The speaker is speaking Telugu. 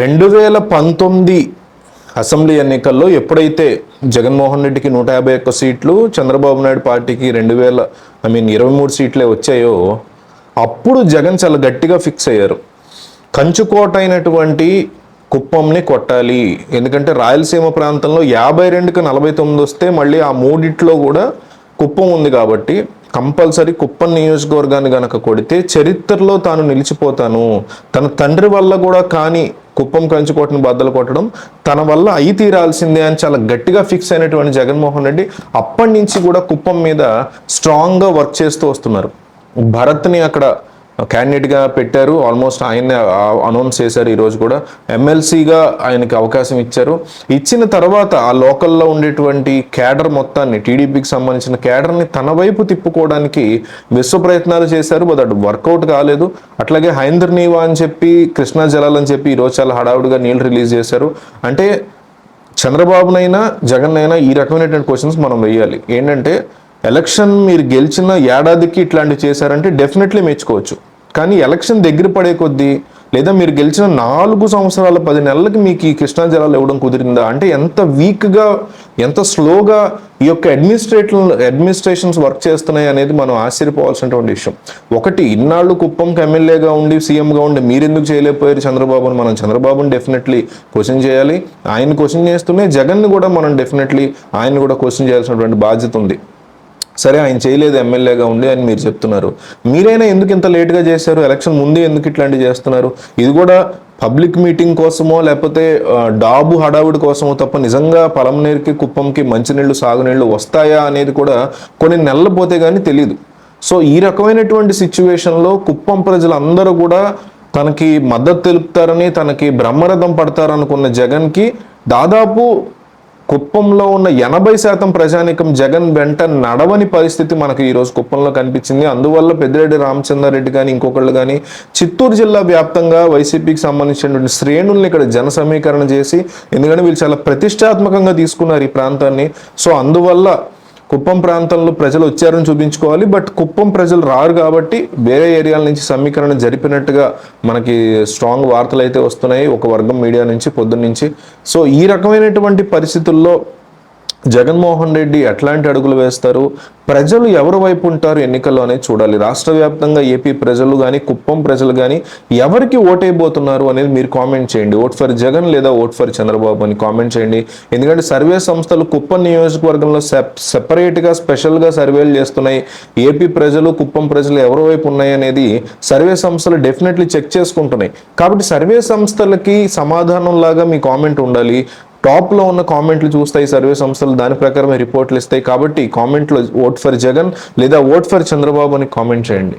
రెండు వేల పంతొమ్మిది అసెంబ్లీ ఎన్నికల్లో ఎప్పుడైతే జగన్మోహన్ రెడ్డికి నూట యాభై ఒక్క సీట్లు చంద్రబాబు నాయుడు పార్టీకి రెండు వేల ఐ మీన్ ఇరవై మూడు సీట్లే వచ్చాయో అప్పుడు జగన్ చాలా గట్టిగా ఫిక్స్ అయ్యారు. కంచుకోట అయినటువంటి కుప్పంని కొట్టాలి. ఎందుకంటే రాయలసీమ ప్రాంతంలో యాభై రెండుకి నలభై తొమ్మిది వస్తే మళ్ళీ ఆ మూడిట్లో కూడా కుప్పం ఉంది కాబట్టి కంపల్సరీ కుప్పం నియోజకవర్గాన్ని గనక కొడితే చరిత్రలో తాను నిలిచిపోతాను. తన తండ్రి వల్ల కూడా కానీ కుప్పం కంచుకోటని బద్దలు కొట్టడం తన వల్ల అయి తీరాల్సిందే అని చాలా గట్టిగా ఫిక్స్ అయినటువంటి జగన్మోహన్ రెడ్డి అప్పటి నుంచి కూడా కుప్పం మీద స్ట్రాంగ్గా వర్క్ చేస్తూ వస్తున్నారు. భరత్ని అక్కడ క్యాండిడేట్గా పెట్టారు. ఆల్మోస్ట్ ఆయన్నే అనౌన్స్ చేశారు ఈరోజు కూడా. ఎమ్మెల్సీగా ఆయనకి అవకాశం ఇచ్చారు. ఇచ్చిన తర్వాత ఆ లోకల్లో ఉండేటువంటి క్యాడర్ మొత్తాన్ని టీడీపీకి సంబంధించిన క్యాడర్ని తన వైపు తిప్పుకోవడానికి విశ్వ ప్రయత్నాలు చేశారు. బట్ అటు వర్కౌట్ కాలేదు. అట్లాగే హైందర్ నీవా అని చెప్పి కృష్ణా జలాలు అని చెప్పి ఈరోజు చాలా హడావుడిగా నీళ్ళు రిలీజ్ చేశారు. అంటే చంద్రబాబునైనా జగన్నైనా ఈ రకమైనటువంటి క్వశ్చన్స్ మనం వేయాలి. ఏంటంటే ఎలక్షన్ మీరు గెలిచిన ఏడాదికి ఇట్లాంటివి చేశారంటే డెఫినెట్లీ మెచ్చుకోవచ్చు. కానీ ఎలక్షన్ దగ్గర పడే కొద్దీ లేదా మీరు గెలిచిన నాలుగు సంవత్సరాల పది నెలలకి మీకు ఈ కృష్ణా జలాలు ఇవ్వడం కుదిరిందా? అంటే ఎంత వీక్గా ఎంత స్లోగా ఈ యొక్క అడ్మినిస్ట్రేటివ్ అడ్మినిస్ట్రేషన్స్ వర్క్ చేస్తున్నాయి అనేది మనం ఆశ్చర్యపోవాల్సినటువంటి విషయం. ఒకటి ఇన్నాళ్ళు కుప్పంకి ఎమ్మెల్యేగా ఉండి సీఎంగా ఉండి మీరెందుకు చేయలేకపోయారు చంద్రబాబును? మనం చంద్రబాబుని డెఫినెట్లీ క్వశ్చన్ చేయాలి. ఆయన క్వశ్చన్ చేస్తూనే జగన్ని కూడా మనం డెఫినెట్లీ ఆయన కూడా క్వశ్చన్ చేయాల్సినటువంటి బాధ్యత ఉంది. సరే ఆయన చేయలేదు ఎమ్మెల్యేగా ఉండి అని మీరు చెప్తున్నారు. మీరైనా ఎందుకు ఇంత లేట్గా చేశారు? ఎలక్షన్ ముందే ఎందుకు ఇట్లాంటివి చేస్తున్నారు? ఇది కూడా పబ్లిక్ మీటింగ్ కోసమో లేకపోతే డాబు హడావుడి కోసమో తప్ప నిజంగా పలంనేరుకి కుప్పంకి మంచినీళ్ళు సాగునీళ్ళు వస్తాయా అనేది కూడా కొన్ని నెలలు పోతే కానీ తెలియదు సో ఈ రకమైనటువంటి సిచ్యువేషన్లో కుప్పం ప్రజలందరూ కూడా తనకి మద్దతు తెలుపుతారని తనకి బ్రహ్మరథం పడతారనుకున్న జగన్కి దాదాపు కుప్పంలో ఉన్న ఎనభై శాతం ప్రజానికం జగన్ వెంట నడవని పరిస్థితి మనకు ఈరోజు కుప్పంలో కనిపించింది. అందువల్ల పెద్దిరెడ్డి రామచంద్రారెడ్డి కానీ ఇంకొకళ్ళు కానీ చిత్తూరు జిల్లా వ్యాప్తంగా వైసీపీకి సంబంధించినటువంటి శ్రేణుల్ని ఇక్కడ జన సమీకరణ చేసి ఎందుకంటే వీళ్ళు చాలా ప్రతిష్టాత్మకంగా తీసుకున్నారు ఈ ప్రాంతాన్ని. సో అందువల్ల కుప్పం ప్రాంతంలో ప్రజలు వచ్చారని చూపించుకోవాలి బట్ కుప్పం ప్రజలు రారు కాబట్టి వేరే ఏరియాల నుంచి సమీకరణ జరిపినట్టుగా మనకి స్ట్రాంగ్ వార్తలు అయితే వస్తున్నాయి ఒక వర్గం మీడియా నుంచి పొద్దున్న నుంచి. సో ఈ రకమైనటువంటి పరిస్థితుల్లో జగన్మోహన్ రెడ్డి ఎట్లాంటి అడుగులు వేస్తారు? ప్రజలు ఎవరి వైపు ఉంటారు ఎన్నికల్లోనే చూడాలి. రాష్ట్ర వ్యాప్తంగా ఏపీ ప్రజలు కానీ కుప్పం ప్రజలు కానీ ఎవరికి ఓటైపోతున్నారు అనేది మీరు కామెంట్ చేయండి. ఓట్ ఫర్ జగన్ లేదా ఓట్ ఫర్ చంద్రబాబు అని కామెంట్ చేయండి. ఎందుకంటే సర్వే సంస్థలు కుప్పం నియోజకవర్గంలో సెప్ సెపరేట్గా స్పెషల్గా సర్వేలు చేస్తున్నాయి. ఏపీ ప్రజలు కుప్పం ప్రజలు ఎవరి వైపు ఉన్నాయి అనేది సర్వే సంస్థలు డెఫినెట్లీ చెక్ చేసుకుంటున్నాయి. కాబట్టి సర్వే సంస్థలకి సమాధానం లాగా మీ కామెంట్ ఉండాలి. టాప్లో ఉన్న కామెంట్లు చూస్తాయి సర్వే సంస్థలు దాని ప్రకారమే రిపోర్ట్లు ఇస్తాయి కాబట్టి కామెంట్లో ఓట్ ఫర్ జగన్ లేదా ఓట్ ఫర్ చంద్రబాబు అని కామెంట్ చేయండి.